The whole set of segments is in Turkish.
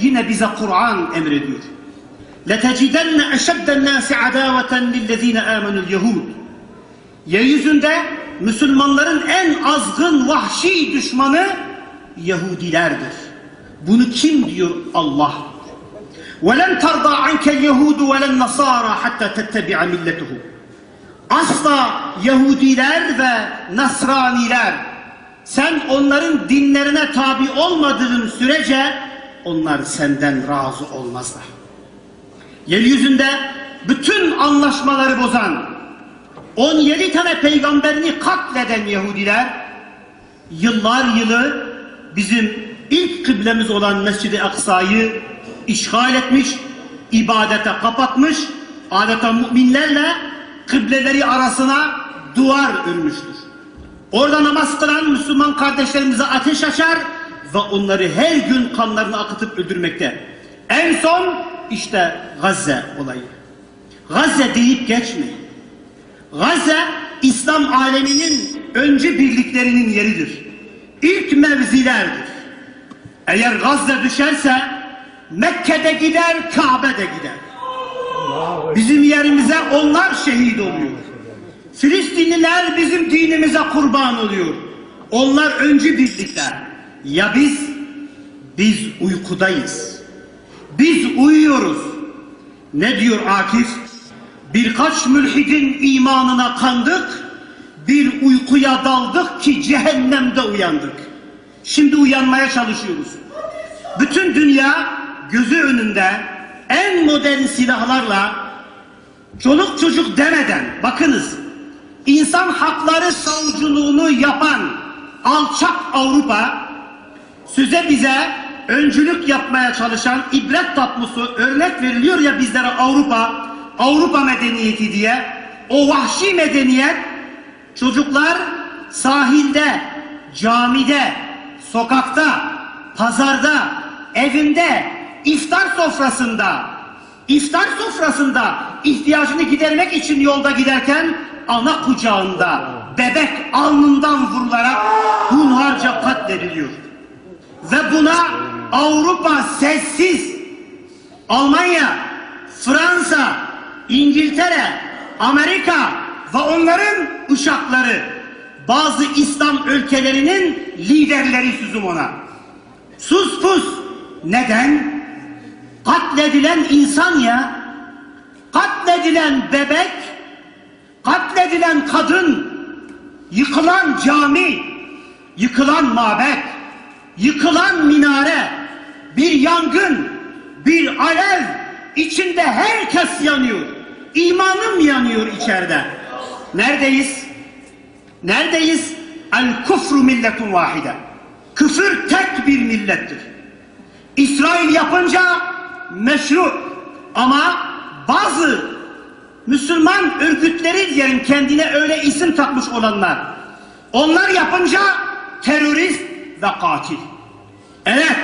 Yine bize Kur'an emrediyor. لَتَجِدَنَّ اَشَدَّ النَّاسِ عَدَاوَةً لِلَّذ۪ينَ آمَنُوا الْيَهُودِ Yeryüzünde Müslümanların en azgın vahşi düşmanı Yahudilerdir. Bunu kim diyor? Allah. وَلَنْ تَرْضَى عَنْكَ الْيَهُودُ وَلَا النَّصَارَى حَتَّى تَتَّبِعَ مِلَّتُهُ Asla Yahudiler ve Nasraniler sen onların dinlerine tabi olmadığın sürece onlar senden razı olmazlar. Yeryüzünde bütün anlaşmaları bozan 17 tane peygamberini katleden Yahudiler yıllar yılı bizim ilk kıblemiz olan Mescid-i Aksa'yı işgal etmiş, ibadete kapatmış, adeta müminlerle kıbleleri arasına duvar örmüştür. Orada namaz kılan Müslüman kardeşlerimize ateş açar ve onları her gün kanlarını akıtıp öldürmekte. En son işte Gazze olayı. Gazze deyip geçmeyin. Gazze İslam aleminin öncü birliklerinin yeridir. İlk mevzilerdir. Eğer Gazze düşerse Mekke'de gider, Kabe'de gider. Bizim yerimize onlar şehit oluyor. Filistinliler bizim dinimize kurban oluyor. Onlar öncü birlikler. Ya biz? Biz uykudayız. Biz uyuyoruz. Ne diyor Akif? Birkaç mülhidin imanına kandık, bir uykuya daldık ki cehennemde uyandık. Şimdi uyanmaya çalışıyoruz. Bütün dünya gözü önünde en modern silahlarla çoluk çocuk demeden bakınız insan hakları savuculuğunu yapan alçak Avrupa size bize öncülük yapmaya çalışan ibret tatlısı örnek veriliyor ya bizlere Avrupa Avrupa medeniyeti diye o vahşi medeniyet çocuklar sahilde, camide, sokakta, pazarda, evinde, iftar sofrasında, iftar sofrasında ihtiyacını gidermek için yolda giderken ana kucağında bebek alnından vurularak hunharca katlediliyor. Ve buna Avrupa sessiz, Almanya, Fransa, İngiltere, Amerika ve onların uşakları bazı İslam ülkelerinin liderleri süzüm ona. Sus pus. Neden? Katledilen insan ya. Katledilen bebek, katledilen kadın, yıkılan cami, yıkılan mabet, yıkılan minare, bir yangın, bir alev, içinde herkes yanıyor. İmanım yanıyor içeride. Neredeyiz? Neredeyiz? El kufru milletun vahide. Küfür tek bir millettir. İsrail yapınca meşru ama bazı Müslüman örgütleri diyelim kendine öyle isim takmış olanlar. Onlar yapınca terörist ve katil. Evet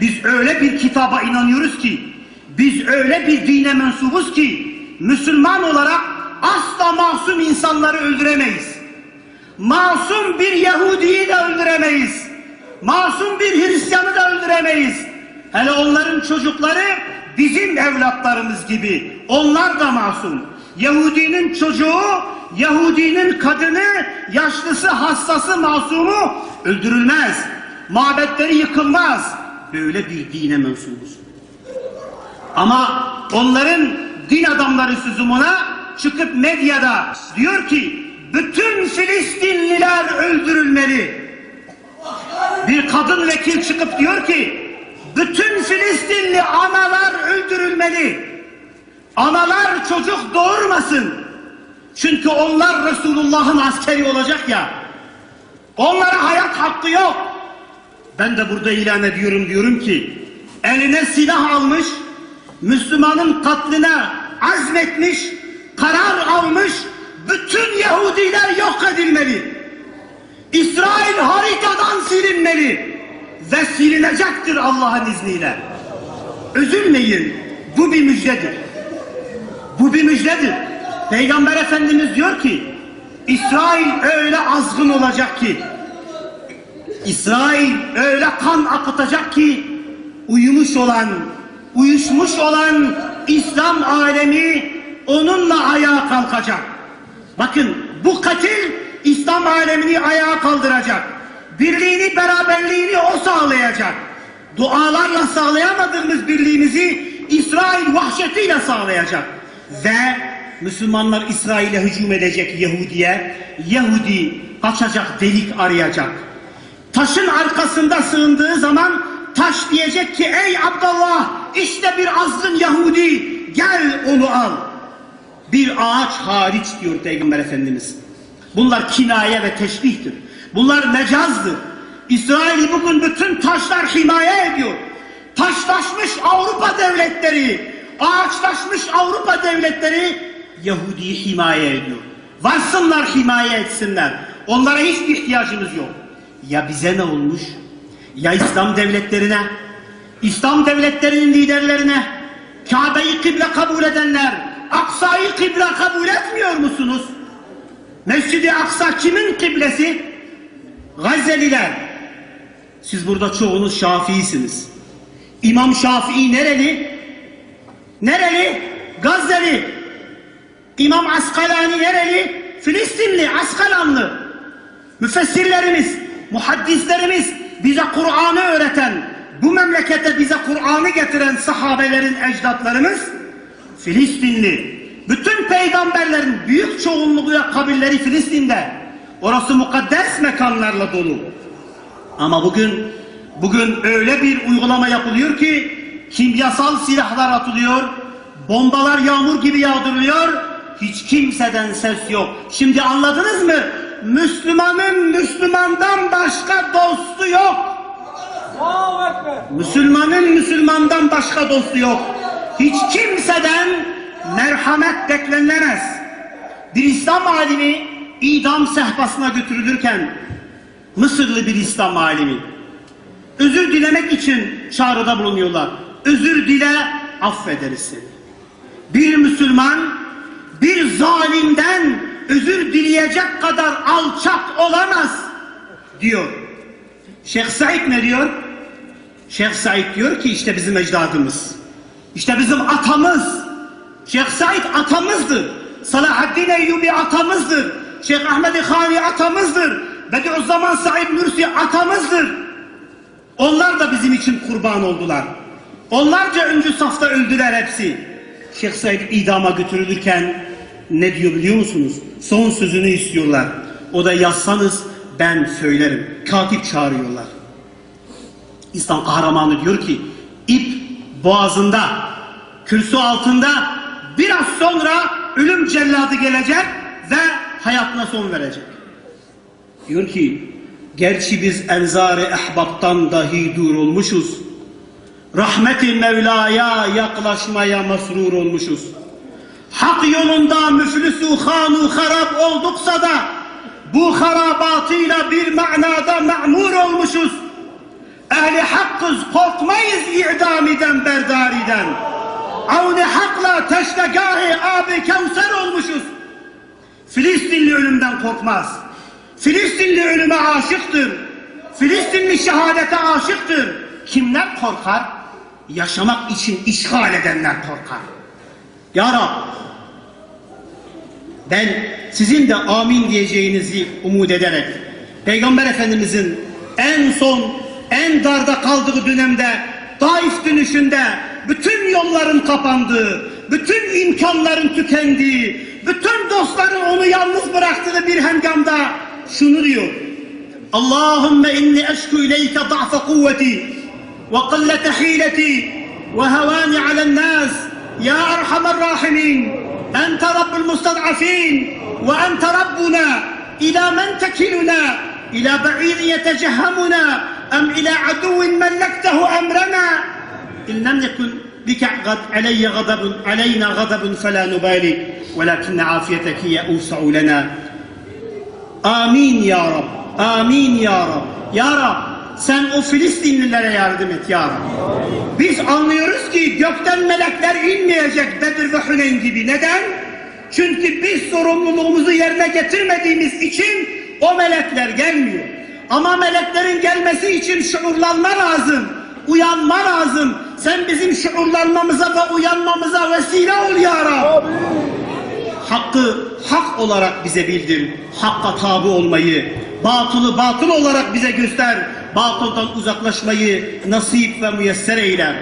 biz öyle bir kitaba inanıyoruz ki biz öyle bir dine mensubuz ki Müslüman olarak asla masum insanları öldüremeyiz. Masum bir Yahudiyi de öldüremeyiz. Masum bir Hristiyanı da öldüremeyiz. Hele onların çocukları bizim evlatlarımız gibi. Onlar da masum. Yahudinin çocuğu, Yahudinin kadını, yaşlısı, hastası, masumu öldürülmez. Mabetleri yıkılmaz. Böyle bir dine mensubuz. Ama onların din adamları süzumuna çıkıp medyada diyor ki bütün Filistinliler öldürülmeli. Bir kadın vekil çıkıp diyor ki bütün Filistinli analar öldürülmeli. Analar çocuk doğurmasın. Çünkü onlar Resulullah'ın askeri olacak ya. Onlara hayat hakkı yok. Ben de burada ilan ediyorum diyorum ki eline silah almış, Müslümanın katline azmetmiş, karar almış, bütün Yahudiler yok edilmeli. İsrail haritadan silinmeli ve silinecektir Allah'ın izniyle. Üzülmeyin, bu bir müjdedir. Bu bir müjdedir. Peygamber Efendimiz diyor ki, İsrail öyle azgın olacak ki, İsrail öyle kan akıtacak ki, uyumuş olan, uyuşmuş olan İslam alemi onunla ayağa kalkacak. Bakın bu katil İslam alemini ayağa kaldıracak. Birliğini, beraberliğini o sağlayacak. Dualarla sağlayamadığımız birliğimizi İsrail vahşetiyle sağlayacak. Ve Müslümanlar İsrail'e hücum edecek Yahudi'ye. Yahudi kaçacak delik arayacak. Taşın arkasında sığındığı zaman taş diyecek ki ey Abdullah işte bir azgın Yahudi gel onu al. Bir ağaç hariç diyor Peygamber Efendimiz. Bunlar kinaye ve teşbihtir. Bunlar mecazdır. İsrail bugün bütün taşlar himaye ediyor. Taşlaşmış Avrupa devletleri, ağaçlaşmış Avrupa devletleri Yahudi'yi himaye ediyor. Varsınlar himaye etsinler. Onlara hiçbir ihtiyacımız yok. Ya bize ne olmuş? Ya İslam devletlerine, İslam devletlerinin liderlerine, Kabe'yi kıble kabul edenler, Aksa'yı kıble kabul etmiyor musunuz? Mescid-i Aksa kimin kıblesi? Gazeliler. Siz burada çoğunuz Şafii'siniz. İmam Şafii nereli? Nereli? Gazeli. İmam Askalani nereli? Filistinli, Askalanlı. Müfessirlerimiz, muhaddislerimiz bize Kur'an'ı öğreten, bu memlekete bize Kur'an'ı getiren sahabelerin ecdatlarımız Filistinli. Bütün peygamberlerin büyük çoğunluğu kabilleri Filistin'de. Orası mukaddes mekanlarla dolu. Ama bugün bugün öyle bir uygulama yapılıyor ki kimyasal silahlar atılıyor, bombalar yağmur gibi yağdırılıyor, hiç kimseden ses yok. Şimdi anladınız mı? Müslümanın Müslümandan başka dostu yok. Müslümanın Müslümandan başka dostu yok. Hiç kimseden merhamet beklenilemez. Bir İslam alimi idam sehpasına götürülürken Mısırlı bir İslam alimi özür dilemek için çağrıda bulunuyorlar. Özür dile affederiz seni. Bir Müslüman bir zalimden özür dileyecek kadar alçak olamaz diyor. Şeyh Said ne diyor? Şeyh Said diyor ki işte bizim ecdadımız. İşte bizim atamız. Şeyh Said atamızdır. Salahaddin Eyyubi atamızdır. Şeyh Ahmed Hani atamızdır. Bediüzzaman Said Nursi atamızdır. Onlar da bizim için kurban oldular. Onlarca öncü safta öldüler hepsi. Şeyh Said idama götürülürken ne diyor biliyor musunuz? Son sözünü istiyorlar. O da yazsanız ben söylerim. Katip çağırıyorlar. İslam kahramanı diyor ki ip boğazında, kürsü altında biraz sonra ölüm celladı gelecek ve hayatına son verecek. Diyor ki gerçi biz enzar-ı ehbaptan dahi dur olmuşuz. Rahmeti Mevla'ya yaklaşmaya masrur olmuşuz. Hak yolunda müflüsü hanu harap olduksa da bu harabatıyla bir manada ma'mur olmuşuz. Ehli hakkız korkmayız idamiden berdariden. Avni hakla teştegâhi abi kevser olmuşuz. Filistinli ölümden korkmaz. Filistinli ölüme aşıktır. Filistinli şehadete aşıktır. Kimler korkar? Yaşamak için işgal edenler korkar. Ya Rab, ben sizin de amin diyeceğinizi umut ederek Peygamber Efendimizin en son en darda kaldığı dönemde Taif dönüşünde bütün yolların kapandığı, bütün imkanların tükendiği, bütün dostların onu yalnız bıraktığı bir hengamda şunu diyor. Allahümme inni eşku ileyke da'fe kuvveti ve qillete hileti ve hevani alen nas ya erhamer rahimin أنت رب المستضعفين وأنت ربنا. إلى من تكلنا؟ إلى بعيد يتجهمنا؟ أم إلى عدو ملكته أمرنا؟ إن لم يكن بك علي غضب علينا غضب فلا نبالي. ولكن عافيتك هي أوسع لنا. آمين يا رب. آمين يا رب. يا رب. Sen o Filistinlilere yardım et ya Rabbi. Biz anlıyoruz ki gökten melekler inmeyecek Bedir ve Hüneyn gibi. Neden? Çünkü biz sorumluluğumuzu yerine getirmediğimiz için o melekler gelmiyor. Ama meleklerin gelmesi için şuurlanma lazım. Uyanma lazım. Sen bizim şuurlanmamıza ve uyanmamıza vesile ol ya Rab. Hakkı hak olarak bize bildir. Hakka tabi olmayı, batılı batıl olarak bize göster. Batıldan uzaklaşmayı nasip ve müyesser eyle.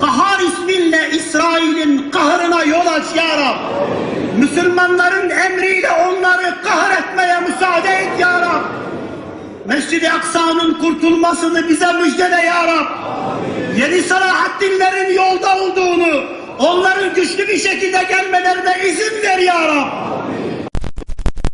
Kahar isminle İsrail'in kahrına yol aç ya Rab. Müslümanların emriyle onları kahretmeye müsaade et ya Rab. Mescid-i Aksa'nın kurtulmasını bize müjdele ya Rab. Yeni Salahaddinlerin yolda olduğunu, onların güçlü bir şekilde gelmelerine izin ver ya Rab.